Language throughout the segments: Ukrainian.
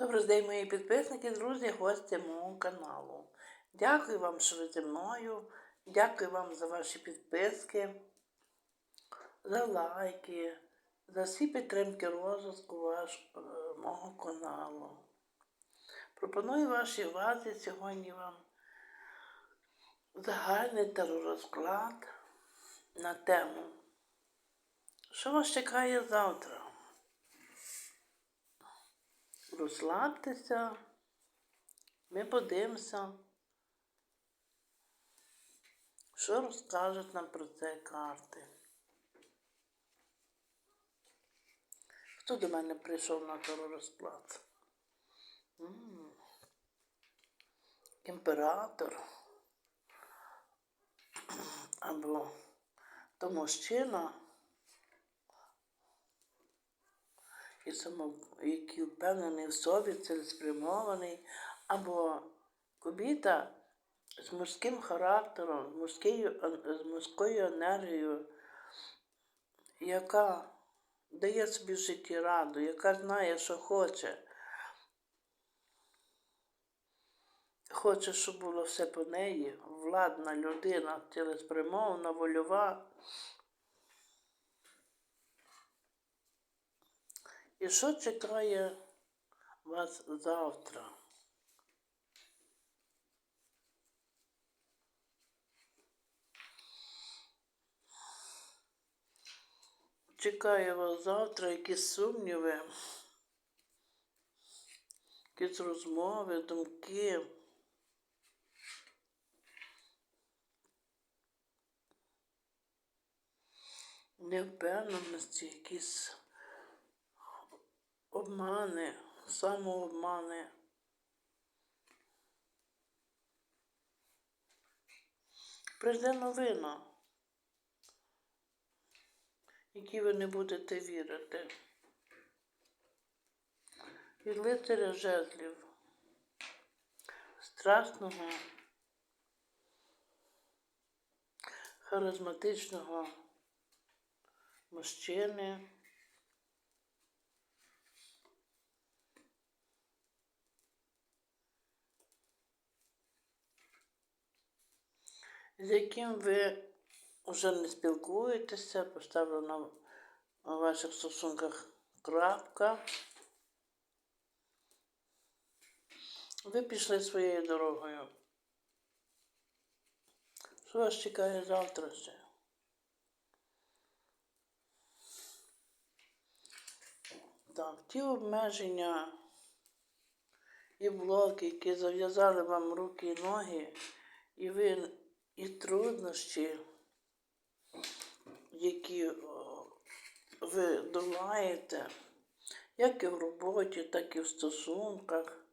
Добрий день, мої підписники, друзі, гості мого каналу. Дякую вам, що ви зі мною. Дякую вам за ваші підписки, за лайки, за всі підтримки розвитку ваш, е, мого каналу. Пропоную вашій увазі сьогодні вам загальний теророзклад на тему. Що вас чекає завтра? Розслабтеся, ми подивимося, що розкажуть нам про це карти. Хто до мене прийшов на розклад? М, Імператор або то мужчина. І само, який впевнений в собі, цілеспрямований, або кобіта з мужським характером, з мужською, з мужською енергією, яка дає собі в житті раду, яка знає, що хоче. Хоче, щоб було все по неї, владна людина, цілеспрямована, вольова. І що чекає вас завтра? Чекає вас завтра якісь сумніви, якісь розмови, думки. Невпевненості, якісь обмани, самообмани. Прийде новина, які ви не будете вірити. Від лицаря жезлів, страшного, харизматичного мужчини. З яким ви вже не спілкуєтеся, поставлено на ваших стосунках крапка. Ви пішли своєю дорогою. Що вас чекає завтра ще? Так, ті обмеження і блоки, які зав'язали вам руки і ноги, і ви і труднощі, які ви долаєте, як і в роботі, так і в стосунках,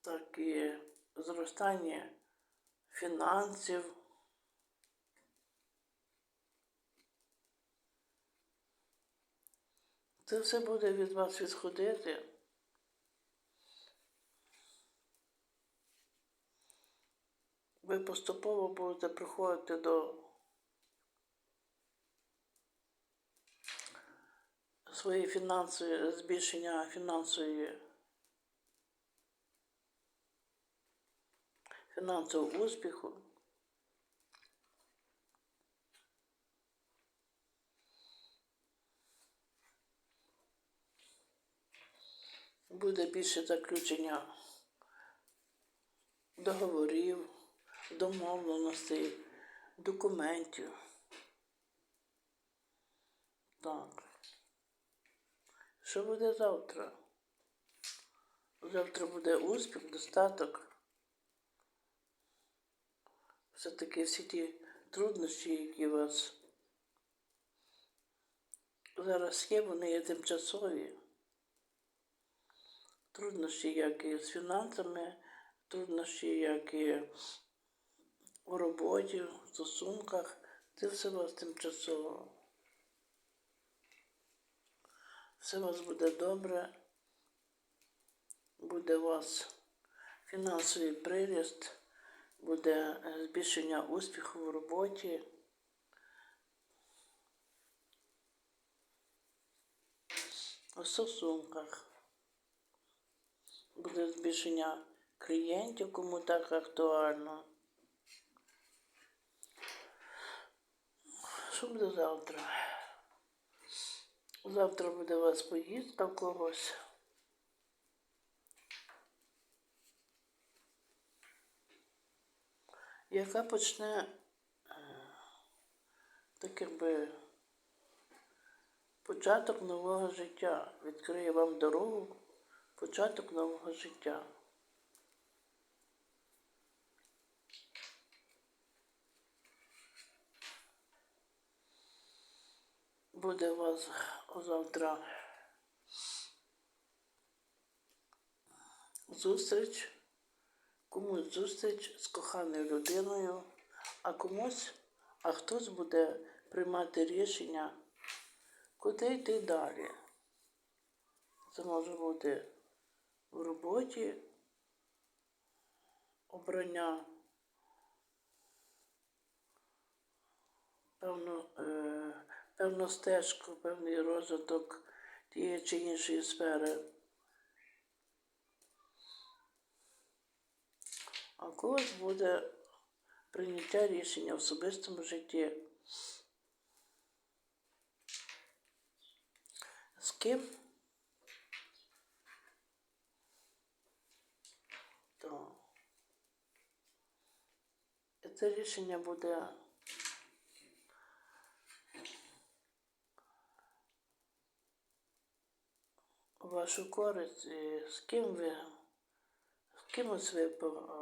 так і зростання фінансів. Це все буде від вас відходити. Ви поступово будете приходити до своєї фінансової збільшення фінансової фінансового успіху. Буде більше заключення договорів домовленостей, документів. Так. Що буде завтра? Завтра буде успіх, достаток. Все-таки всі ті труднощі, які у вас зараз є, вони є тимчасові. Труднощі, як і з фінансами, труднощі, як і у роботі, в стосунках, це все у вас тимчасово. Все у вас буде добре, буде у вас фінансовий приріст, буде е, збільшення успіху в роботі. у стосунках. Буде збільшення клієнтів, кому так актуально. Що буде завтра? Завтра буде у вас поїздка в когось. Яка почне е, так якби початок нового життя. Відкриє вам дорогу, початок нового життя. Буде у вас завтра зустріч, комусь зустріч з коханою людиною, а комусь, а хтось буде приймати рішення, куди йти далі. Це може бути в роботі, обрання певну, е, певну стежку, певний розвиток тієї чи іншої сфери. А когось буде прийняття рішення в особистому житті. З ким? То. І це рішення буде вашу користь, і з ким ви, з кимось ви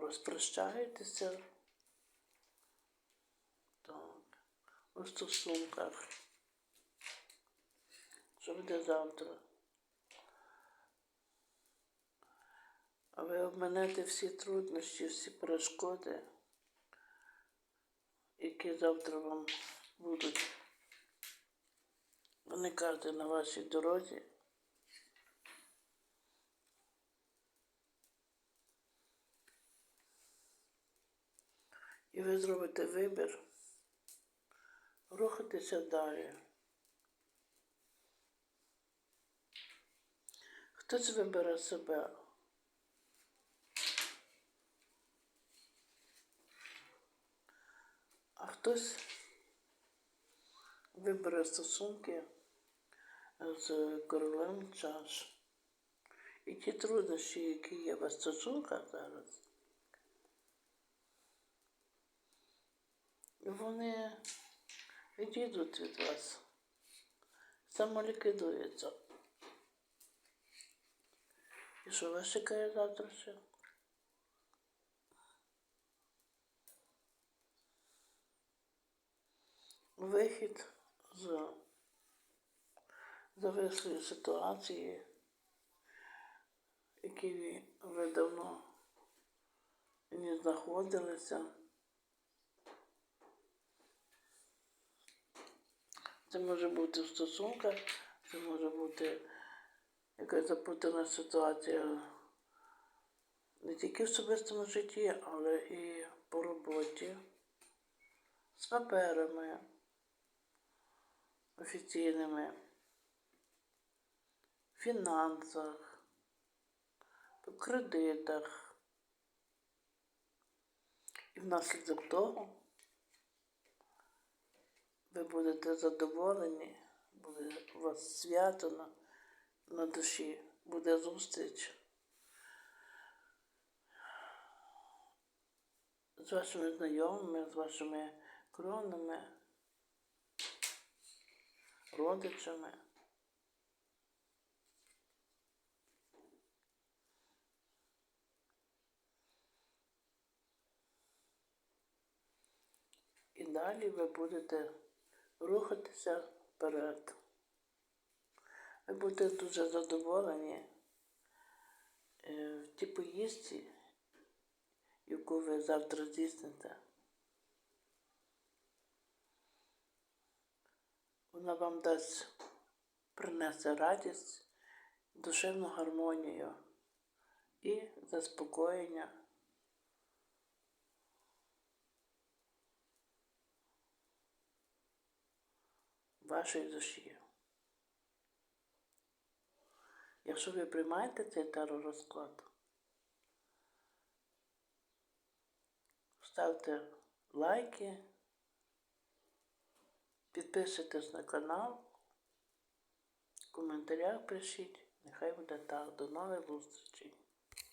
розпрощаєтеся. Так, у стосунках. Що буде завтра? А ви обминете всі труднощі, всі перешкоди, які завтра вам будуть виникати на вашій дорозі. І ви зробите вибір рухатися далі. Хтось вибере себе. А хтось вибере стосунки з королем чаш. І ті труднощі, які є в стосунках зараз, вони відійдуть від вас, самоліквідуються. І що вас чекає завтра ще? Вихід з завислої ситуації, в якій ви давно не знаходилися. Це може бути в стосунках, це може бути якась запутана ситуація не тільки в особистому житті, але і по роботі, з паперами офіційними, в фінансах, по кредитах. І внаслідок того ви будете задоволені, буде у вас свято на, на душі, буде зустріч з вашими знайомими, з вашими кронами, родичами. І далі ви будете рухатися вперед. Ви будете дуже задоволені е, в тій поїздці, яку ви завтра здійсните. Вона вам дасть принесе радість, душевну гармонію і заспокоєння. Вашої душі. Якщо ви приймаєте цей теророзклад, ставте лайки, підписуйтесь на канал, в коментарях пишіть. Нехай буде так. До нових зустрічей.